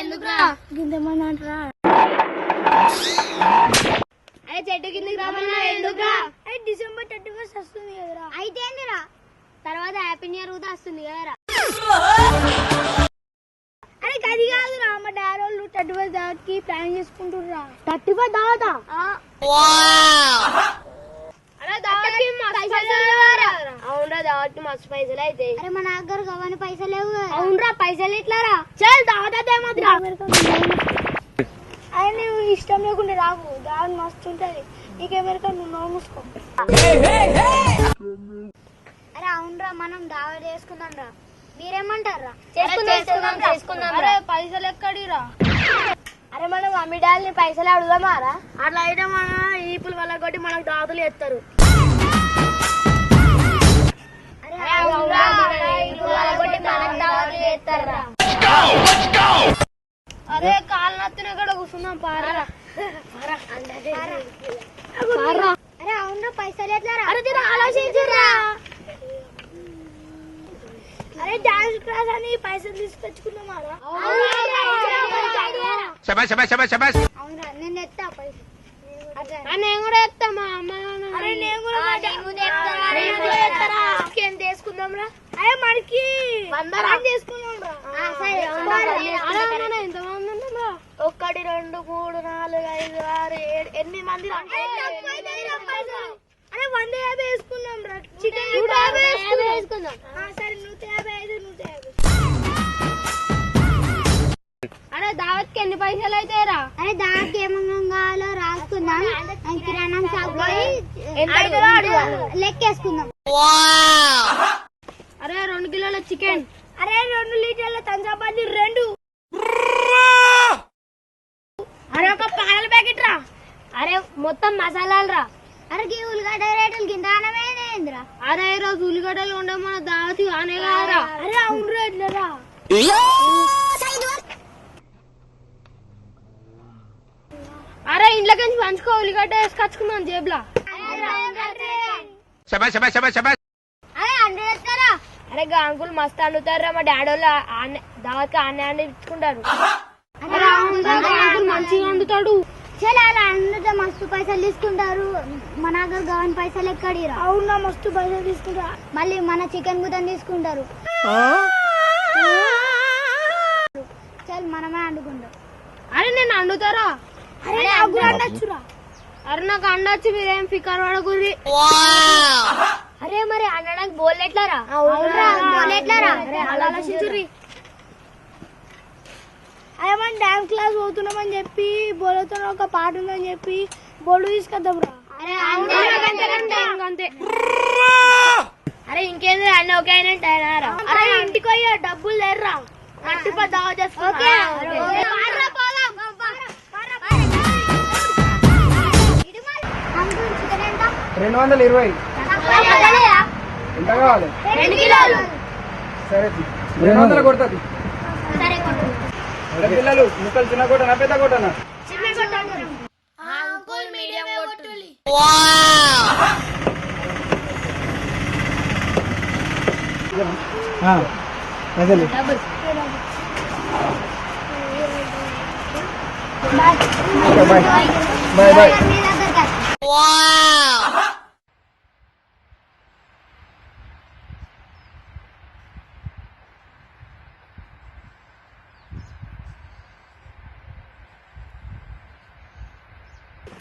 ఎందుకురా? గిందమనంటరా అరే చెట్టు కిందకి రమ్మన్నా ఎందుకురా? అరే డిసెంబర్ థర్టీ ఫస్ట్ వస్తుంది కదరా. అయితే ఏందిరా? తర్వాత హ్యాపీ న్యూ ఇయర్ కూడా వస్తుంది కదరా. అరే అది కాదురా. మా డాడీ వాళ్ళు థర్టీ ఫస్ట్ దావత్కి ప్లాన్ చేసుకుంటుర్రా. థర్టీ ఫస్ట్ దావతా అరే లేవారా? అవునరా మస్తు పైసలు అయితే అరే పైసలు లేవు అవునరా పైసలు చల్ అరే నువ్వు ఇష్టం లేకుండా రాకు దావత్ మస్తు ఉంటది. నీకెమెరికా నువ్వు నోరు మూసుకో. అరే అవునరా మనం దావత్ చేసుకుందాం రా మీరేమంటారా చేసుకుందాం చేసుకుందాం చేసుకుందాం అరే పైసలు ఎక్కడిరా? అరే మనం మమ్మీ డాడీని పైసలు అడుగుదామారా అట్లా అయితే మన ఈపుల వల్ల కొట్టి మనకు దావతులు ఎత్తారు అదే కాళ్ళు నత్తున కూడా కూర్చున్నాం పారా. అరే అవును పైసలు ఎట్లా అరే ఆలోచించరా అరే డాన్స్ క్లాస్ అని పైసలు తీసుకొచ్చుకున్నాం అవునరా నేను ఎత్తా పైసలు. నేను కూడా ఎత్తా మా అమ్మ రా? అరే మనకి? ఒకటి రెండు మూడు నాలుగు ఐదు ఆరు ఏడు ఎనిమిది మంది. అరే వంద యాభై వేసుకున్నాం రా. చికెన్ సరే నూట అరే దావత్కి ఎన్ని పైసలు అయితే రా? అరే దానికి ఏమన్నా కావాలో రాసుకుందాం. కిరాణం షాప్. లెక్కేసుకుందాం. అరే రెండు కిలోల చికెన్. అరే రెండు లీటర్ల తంజాబాద్ రెండు. అరే ఒక పాల ప్యాకెట్ రా. అరే మొత్తం మసాలాలు రా. అరే గీ ఉల్లిగడ్డ రేటులు కింద అరే ఈ రోజు ఉల్లిగడ్డలు ఉండే మన దావతి అనే కాదురా అరే అవును రేట్లరా. అరే ఇంట్లోకి పంచుకో ఉల్లిగడ్డ వేసుకొచ్చుకున్నాం జేబులా. అరే గా అంకుల్ మస్తు అండుతారా మా డాడీ వాళ్ళు దావత్కి ఆనే ఆనే ఇచ్చుకుంటారు. మంచిగా వండుతాడు. చాలా అలా అందరితో మస్తు పైసలు తీసుకుంటారు. మన దగ్గర గవన్ పైసలు ఎక్కడిరా? అవునా మస్తు పైసలు తీసుకుంటారు మళ్ళీ మన చికెన్ గుతన్ తీసుకుంటారు. చాలా మనమే వండుకుంటాం అరే నేను వండుతారా? అరే నాకు అండొచ్చు మీరేం ఫికర్ పడకూరి అరే మరి అనడానికి బోల్ ఎట్లారా? అవునురా, బోల్ ఎట్లారా? అరే మనం డాన్స్ క్లాస్ పోతున్నామని చెప్పి బోర్డుతో ఒక పాట ఉందని చెప్పి బోర్డు తీసుకొద్దాం రా అరే అంతే అరే ఇంకేంది అన్న ఓకే అయినట్టు అయినారా అరే ఇంటికి డబ్బులు లేర్రా మట్టి పది దావా రెండు వందల ఇరవై. ఎంత కావాలి? సరే. రెండు వందలు. కొడుతుంది. పిల్లలు ముక్కలు చిన్న కొట్టనా పెద్ద కొట్టనా? అదే బాయ్ బాయ్ బాయ్ మీ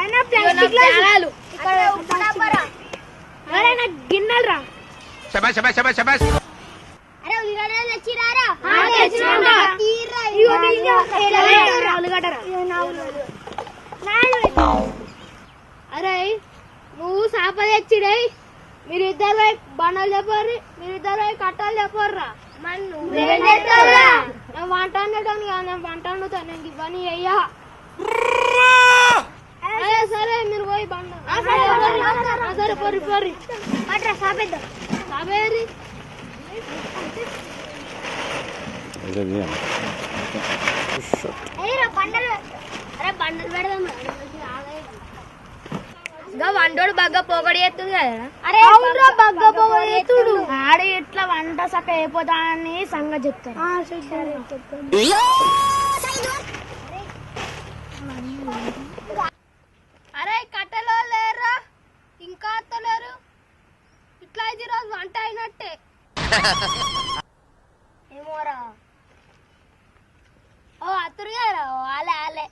అరే ప్లేట్ రా అరే నువ్వు సాప తెచ్చిడై మీరిద్దరు బండలు చెప్పరు మీరిద్దరు కట్టలు వంట వండటాను కాదు నేను వంట వండుతాను నేను ఇవన్నీ అయ్యా సరే మీరు పోయి బండ. సరే, పొరి పొరి సాపేద్దాం. పండలు అరే బండలు పెడదాం ఇంకా వంటోడు బాగా పొగడి ఎత్తుంది కదా. అరే అవునరా బగ్గ పోగొడేతుడు ఆడ ఇట్లా వంట సక్క అయిపోతానని సంగతి చెప్తారు అరే కట్టెలో లేరా ఇంకా అత్తలేరు. ఇట్లా అయితే ఈరోజు వంట అయినట్టే ఏమోరా ఓ అత్తురు గారా ఓ ఆలే ఆలే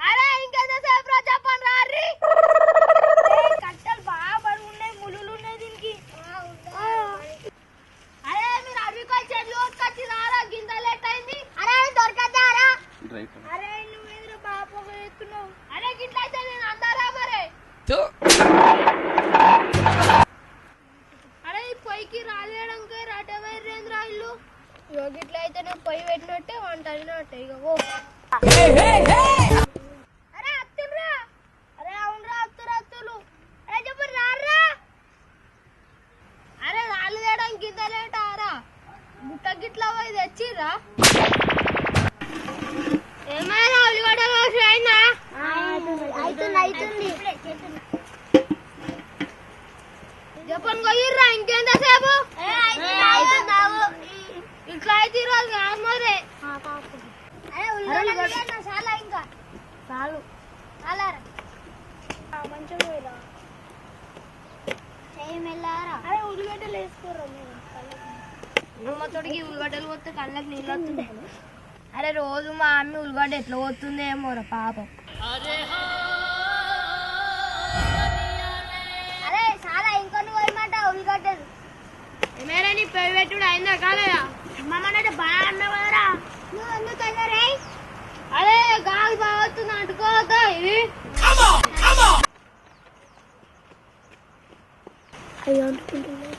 అరే ఇంకెంతసేపు రా చెప్పండి రారి కట్టెలు బాగా పడి ఉన్నాయి ములులు ఉన్నాయి దీనికి అరే మీరు అడవికి వచ్చి చెట్లు కొట్టుకొచ్చి రారా గింత లేట్ అయింది అరే దొరకద్దారా అరే నువ్వు ఎదురు బాగా ఎత్తున్నావు అరే గిట్ల అయితే నేను అందారా మరి అరే ఈ పొయ్యికి రాలేయడానికి రటవేరేంద్ర ఇల్లు ఇగో గిట్ల అయితే నేను పొయ్యి పెట్టినట్టే వంట అయినట్టే ఇక ఓ అరే అత్తురా అరే అవునరా అత్తురు అత్తులు అరే చెప్పు రారా అరే రాళ్ళు తేయడానికి గింత లేట్ ఆరా గుట్ట గిట్ల పోయి తెచ్చిర్రా ఏమైనా ఉల్లిగడ్డ దోశ అయిందా అవుతుంది అవుతుంది చెప్పని కొయ్యిర్రా ఇంకెంతసేపు ఇట్లా అయితే ఈరోజు మరి. అరే ఉల్లిగడ్డ చాలా ఇంకా. చాలు. చాలారా మంచిగా పోయిరా. చేయి మెల్లారా అరే ఉల్లిగడ్డలు వేసుకోరా అమ్మతోడికి ఉల్లిగడ్డలు పోతే కళ్ళకి నీళ్ళు వస్తున్నాయి. అరే రోజు మా అమ్మ ఉల్లిగడ్డ ఎట్లా పోతుంది ఏమోరా పాపం పెళ్ళి పెట్టుడు అయిందా కాలేదా? మమ్మల్ని బాగా అన్నావు కదరా. నువ్వు ఎందుకు అన్నారే అరే గాలి బాగా వస్తుంది అంటుకోవద్దా ఇది? అయ్యో అంటుకుంటున్నా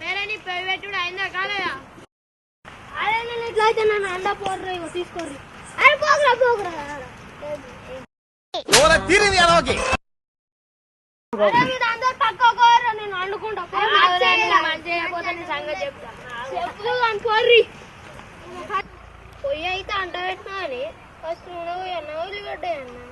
మేరే నీ పెళ్ళి పెట్టుడు అయిందా కాలేదా అరే నేను ఇట్లా అయితే నన్ను అండ పోర్రు ఇగో తీసుకోర్రి అరే పోగురా పోగురా అరే మీరు అందరు నేను వండుకుంటా మంచి అయిపోతే సంగతి చెప్తా చెప్పు పొయ్యి అయితే అంట పెట్టినా అని ఫస్ట్ నూనె పోయన్నా ఉల్లిగడ్డ అన్నా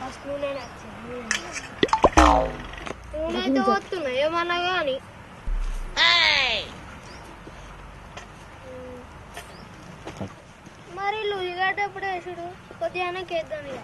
ఫస్ట్ నూనె నచ్చింది వస్తున్నాయి ఏమన్నా కానీ మరి ఉల్లిగడ్డ ఎప్పుడు వేసుడు? కొద్దిగా వేద్దాం ఇక.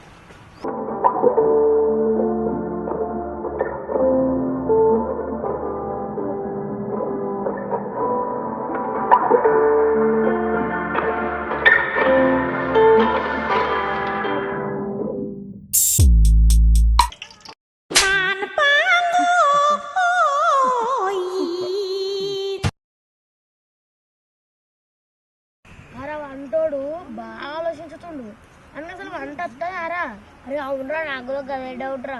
అసలు వంట వస్తుందా అరా అవునరా నాకు కూడా గదే డౌట్ రా.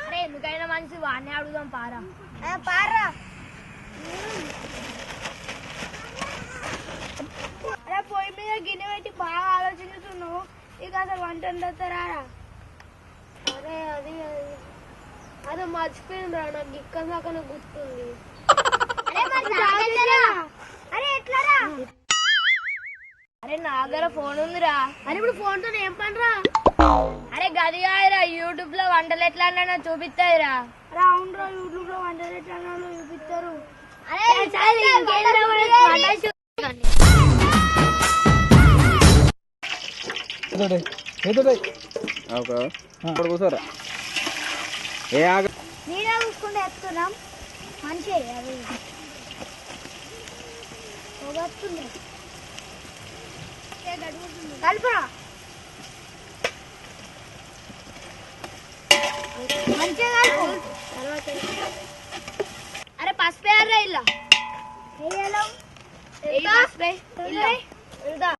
అరే ఎందుకైనా మంచి వాడిని అడుగుదాం పారా. పారా. అరే పొయ్యి మీద గిన్నె పెట్టి బాగా ఆలోచించుతున్నావు. ఇక అసలు వంట వండుతారా అరే అది అది. అదే మర్చిపోయింది రా నాకు ఇక్కడ దాకా గుర్తుంది. అరే? అరే అరే అరే నా దగ్గర ఫోన్ ఉందిరా. అని ఇప్పుడు ఫోన్తో ఏం పనిరా? అరే గది కాదురా యూట్యూబ్లో వంటలు ఎట్లా అన్నా చూపిస్తాయిరా అవునరా యూట్యూబ్లో వంటలు ఎట్లా చూపిస్తారు. అరే వంట చూ- ఏదోటే ఏదోటే ఇప్పుడు కూర్చోరా. ఏ ఆగ నేనే చూసుకుంటే ఎత్తున్నాం మంచి వస్తుంది. కలుపురా. మంచిగా కలుపు. అరే పసుపు వేయరా ఇలా? పసుపు వేయ్. ఇలా. ఇంకా.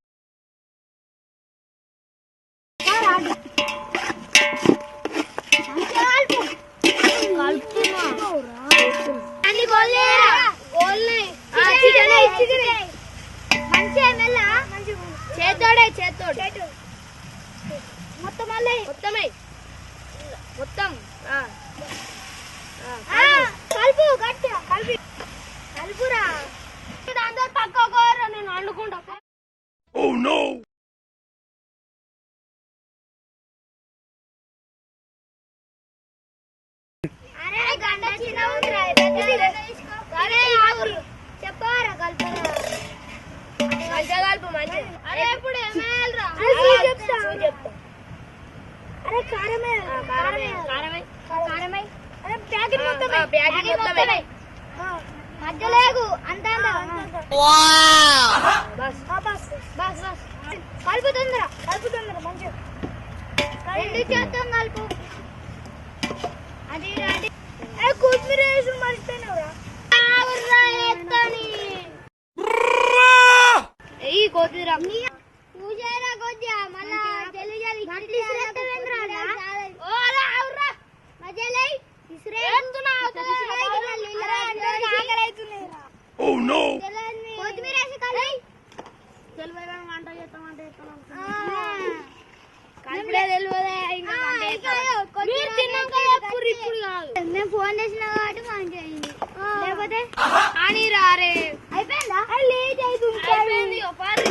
మంచిగా కలుపు కలుపుతున్నా. అన్ని గోల్లేరా? గోల్నాయి. ఆ, చికెన్ వేయ్, చికెన్ వేయ్. మంచిగా మెల్ల చేత్తోడే చేత్తోడు మొత్తం మళ్ళీ మొత్తమే మొత్తం ఆ. ఆ, కలుపు గట్టిగా కలిపి కలుపురా ఇది అందరు పక్కకోరా నేను వండుకుంటా Oh no! అరే గంట చిన్న ఉందిరా పెద్దది తీసుకో అరే ఆగురు చెప్పారా కలుపురా మంచిగా కలుపు మంచిగా అరే ఇప్పుడు ఏమేయాలిరా అరే, చూసి చెప్తా. చూసి చెప్తా. అరే కారమే కారమే కారమే. కారమే అరే ప్యాకెట్ మొత్తం ప్యాకెట్ మొత్తమే మధ్యలేగు అంత అంత. బస్ బస్ బస్ బస్. కలుపు తొందర కలుపు తొందర మంచిగా రెండు చేద్దాం కలుపు. అది అరే కొత్తిమీర వేసి మర్చిపోయినావురా? ఎయ్యి కోతిరా పూజారా కొద్దిగా మళ్ళా తెలుగు మధ్యలో Oh no! కొత్తిమీర వేసి కలిపి కలుపుడే తెలియదే ఇంకా వంట చేస్తావా? మీరు తిన్నాక చెప్పుర్రు, ఇప్పుడు కాదు. మేము ఫోన్ చేసిన కాబట్టి లేకపోతే అని రారే. అయిపోయిందా? లేట్ అవుతుంది అయిపోయింది ఓ పారి.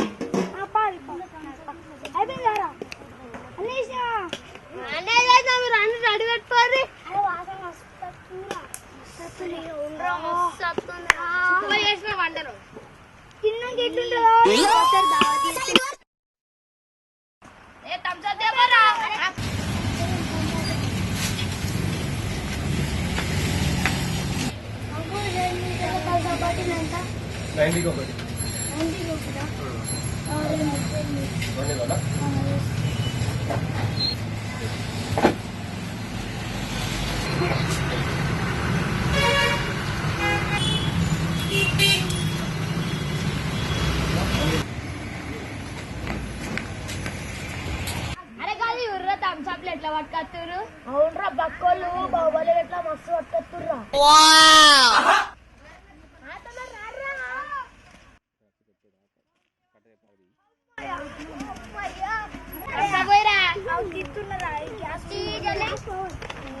అయిపోయింది రా అన్నీ అన్నే చేద్దాం మీరు అన్ని రెడీ పెట్టుకోర్రి అరే వాసన వస్తుందిరా. వస్తుంది. సూపర్ చేసిన వంటలు తిన్నాక ఎట్లుంటుందో ఒకసారి దావత్ చేస్తే. ఏ థమ్స్అప్ దేవరా అంకుల్ రెండు నిమిషాలు కలిసి పట్టింది ఎంత? నైన్టీకి ఒకటి నైన్టీకి ఒకటా? ఆ, రెండు, రెండు. రెండు కదా ఆ, yes. అరే కాదు ఇవ్వరా థమ్స్అప్ ఎట్లా పట్టుకొత్తురు అవునరా బక్కోళ్ళు బాహుబలి ఎట్లా మస్తు పట్టుకొత్తుర్రా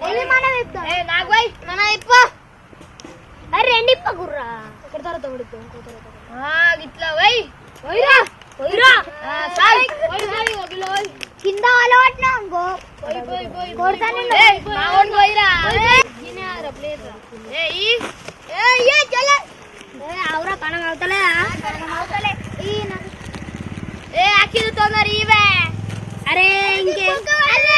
ఇది మనం ఇద్దాం. నాకు పోయి. మన ఇప్ప అరే రెండు ఇప్పకుర్రా ఒకటి తర్వాత ఉడుకు ఇట్లా పోయి. పోయి ఒక కిలో పోయి కింద అలవాటున ఇంకో పోయి పోయి పోయి కొడతాను నిన్ను. ఏయ్, మా వాడిని పోయిరా. తినేరా ప్లేట్ రా. ఏయ్ ఏయ్, ఏ చల్ల. ఏ, అవురా కణం అవుతలేదా కణం అవుతలే. ఈ నాకు ఏ అఖిల్ తొందర ఇవే. అరే ఇంకే. అరే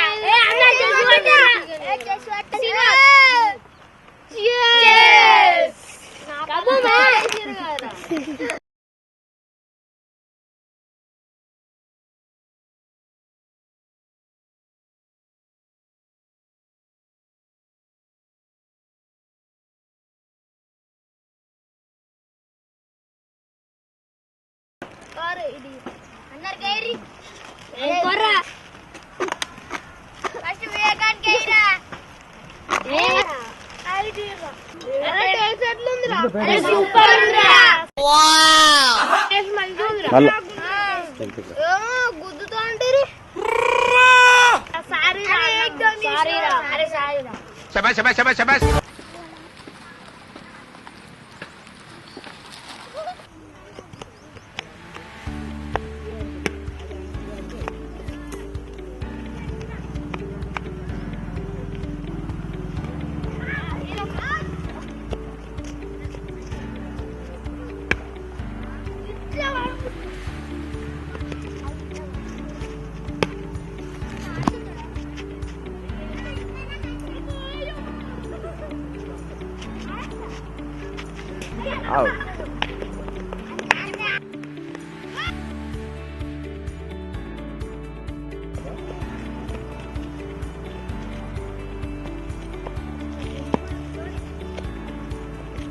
ఇది. అన్నారు గైరి కొర్రా. ఫస్ట్ వివేకానికి గైరా సూపర్ ఉందిరా. గుద్దుతో అంటారు సారీ సారీ సారీ శబాష్ శబాష్ శబాష్ శబాష్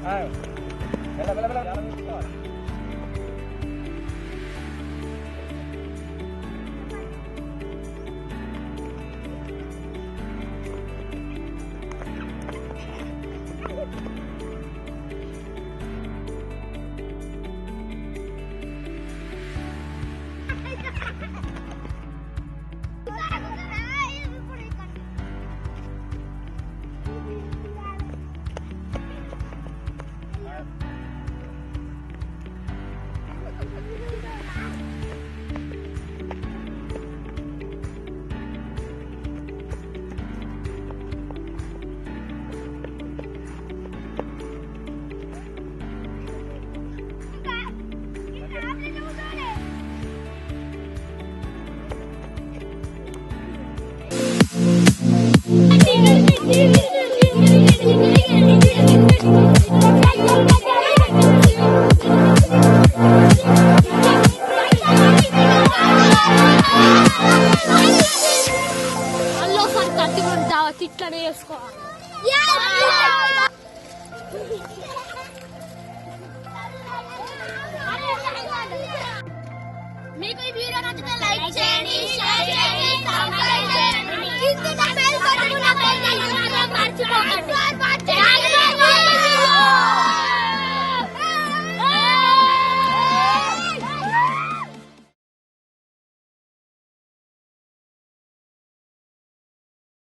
哎来了来了来了 ఇట్లా తిట్లనే